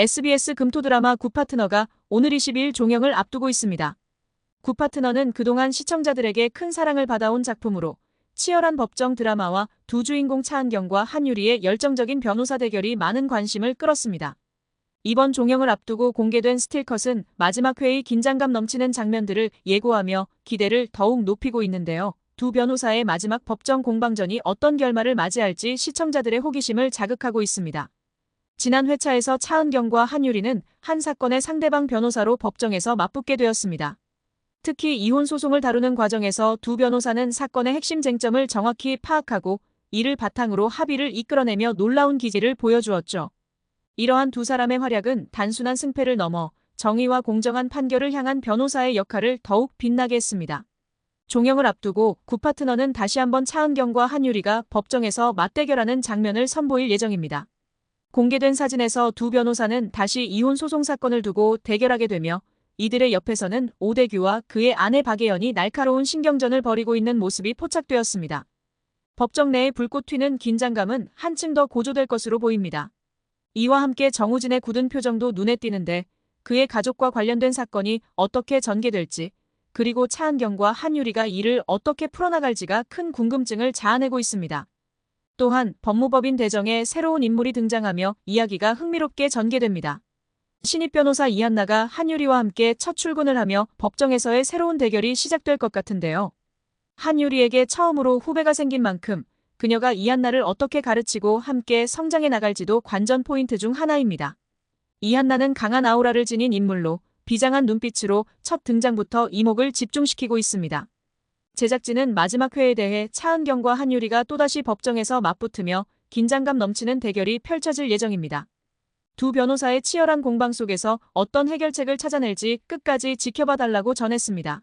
SBS 금토 드라마 구파트너가 오늘 22일 종영을 앞두고 있습니다. 구파트너는 그동안 시청자들에게 큰 사랑을 받아온 작품으로 치열한 법정 드라마와 두 주인공 차은경과 한유리의 열정적인 변호사 대결이 많은 관심을 끌었습니다. 이번 종영을 앞두고 공개된 스틸컷은 마지막 회의 긴장감 넘치는 장면들을 예고하며 기대를 더욱 높이고 있는데요. 두 변호사의 마지막 법정 공방전이 어떤 결말을 맞이할지 시청자들의 호기심을 자극하고 있습니다. 지난 회차에서 차은경과 한유리는 한 사건의 상대방 변호사로 법정에서 맞붙게 되었습니다. 특히 이혼 소송을 다루는 과정에서 두 변호사는 사건의 핵심 쟁점을 정확히 파악하고 이를 바탕으로 합의를 이끌어내며 놀라운 기질을 보여주었죠. 이러한 두 사람의 활약은 단순한 승패를 넘어 정의와 공정한 판결을 향한 변호사의 역할을 더욱 빛나게 했습니다. 종영을 앞두고 구파트너는 다시 한번 차은경과 한유리가 법정에서 맞대결하는 장면을 선보일 예정입니다. 공개된 사진에서 두 변호사는 다시 이혼 소송 사건을 두고 대결하게 되며 이들의 옆에서는 오대규와 그의 아내 박예연이 날카로운 신경전을 벌이고 있는 모습이 포착되었습니다. 법정 내에 불꽃 튀는 긴장감은 한층 더 고조될 것으로 보입니다. 이와 함께 정우진의 굳은 표정도 눈에 띄는데 그의 가족과 관련된 사건이 어떻게 전개될지 그리고 차은경과 한유리가 이를 어떻게 풀어나갈지가 큰 궁금증을 자아내고 있습니다. 또한 법무법인 대정에 새로운 인물이 등장하며 이야기가 흥미롭게 전개됩니다. 신입 변호사 이한나가 한유리와 함께 첫 출근을 하며 법정에서의 새로운 대결이 시작될 것 같은데요. 한유리에게 처음으로 후배가 생긴 만큼 그녀가 이한나를 어떻게 가르치고 함께 성장해 나갈지도 관전 포인트 중 하나입니다. 이한나는 강한 아우라를 지닌 인물로 비장한 눈빛으로 첫 등장부터 이목을 집중시키고 있습니다. 제작진은 마지막 회에 대해 차은경과 한유리가 또다시 법정에서 맞붙으며 긴장감 넘치는 대결이 펼쳐질 예정입니다. 두 변호사의 치열한 공방 속에서 어떤 해결책을 찾아낼지 끝까지 지켜봐 달라고 전했습니다.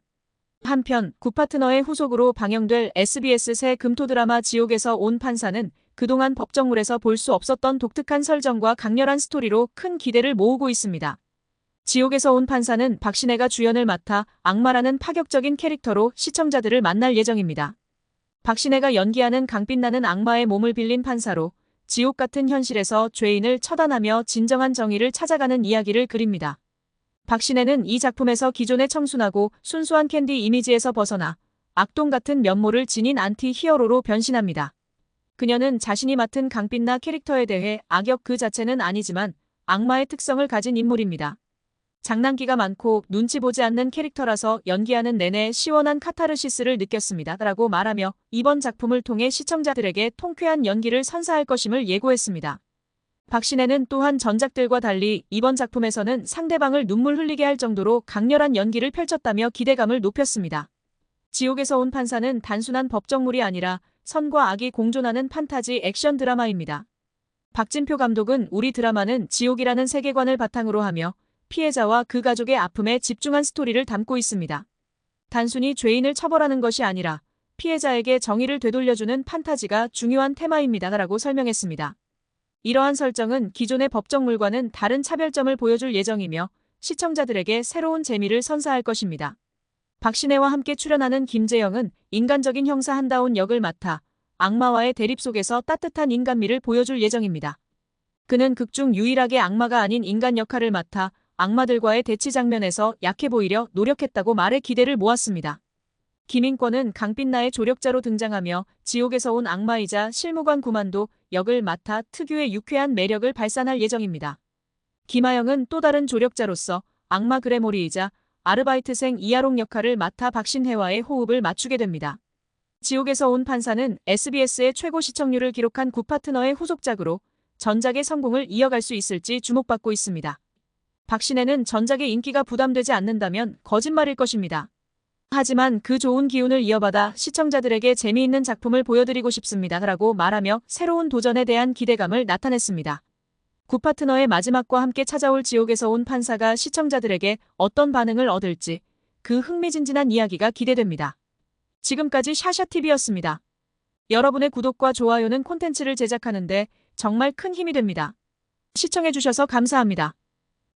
한편 구파트너의 후속으로 방영될 SBS 새 금토 드라마 지옥에서 온 판사는 그동안 법정물에서 볼 수 없었던 독특한 설정과 강렬한 스토리로 큰 기대를 모으고 있습니다. 지옥에서 온 판사는 박신혜가 주연을 맡아 악마라는 파격적인 캐릭터로 시청자들을 만날 예정입니다. 박신혜가 연기하는 강빛나는 악마의 몸을 빌린 판사로 지옥 같은 현실에서 죄인을 처단하며 진정한 정의를 찾아가는 이야기를 그립니다. 박신혜는 이 작품에서 기존의 청순하고 순수한 캔디 이미지에서 벗어나 악동 같은 면모를 지닌 안티 히어로로 변신합니다. 그녀는 자신이 맡은 강빛나 캐릭터에 대해 악역 그 자체는 아니지만 악마의 특성을 가진 인물입니다. 장난기가 많고 눈치 보지 않는 캐릭터라서 연기하는 내내 시원한 카타르시스를 느꼈습니다. 라고 말하며 이번 작품을 통해 시청자들에게 통쾌한 연기를 선사할 것임을 예고했습니다. 박신혜는 또한 전작들과 달리 이번 작품에서는 상대방을 눈물 흘리게 할 정도로 강렬한 연기를 펼쳤다며 기대감을 높였습니다. 지옥에서 온 판사는 단순한 법정물이 아니라 선과 악이 공존하는 판타지 액션 드라마입니다. 박진표 감독은 우리 드라마는 지옥이라는 세계관을 바탕으로 하며 피해자와 그 가족의 아픔에 집중한 스토리를 담고 있습니다. 단순히 죄인을 처벌하는 것이 아니라 피해자에게 정의를 되돌려주는 판타지가 중요한 테마입니다. 라고 설명했습니다. 이러한 설정은 기존의 법정물과는 다른 차별점을 보여줄 예정이며 시청자들에게 새로운 재미를 선사할 것입니다. 박신혜와 함께 출연하는 김재영은 인간적인 형사 한다운 역을 맡아 악마와의 대립 속에서 따뜻한 인간미를 보여줄 예정입니다. 그는 극중 유일하게 악마가 아닌 인간 역할을 맡아 악마들과의 대치 장면에서 약해 보이려 노력했다고 말해 기대를 모았습니다. 김인권은 강빛나의 조력자로 등장하며 지옥에서 온 악마이자 실무관 구만도 역을 맡아 특유의 유쾌한 매력을 발산할 예정입니다. 김하영은 또 다른 조력자로서 악마 그레모리이자 아르바이트생 이하롱 역할을 맡아 박신혜와의 호흡을 맞추게 됩니다. 지옥에서 온 판사는 SBS의 최고 시청률을 기록한 구파트너의 후속작으로 전작의 성공을 이어갈 수 있을지 주목받고 있습니다. 박신혜는 전작의 인기가 부담되지 않는다면 거짓말일 것입니다. 하지만 그 좋은 기운을 이어받아 시청자들에게 재미있는 작품을 보여드리고 싶습니다. 라고 말하며 새로운 도전에 대한 기대감을 나타냈습니다. 구파트너의 마지막과 함께 찾아올 지옥에서 온 판사가 시청자들에게 어떤 반응을 얻을지 그 흥미진진한 이야기가 기대됩니다. 지금까지 샤샤TV였습니다. 여러분의 구독과 좋아요는 콘텐츠를 제작하는데 정말 큰 힘이 됩니다. 시청해주셔서 감사합니다.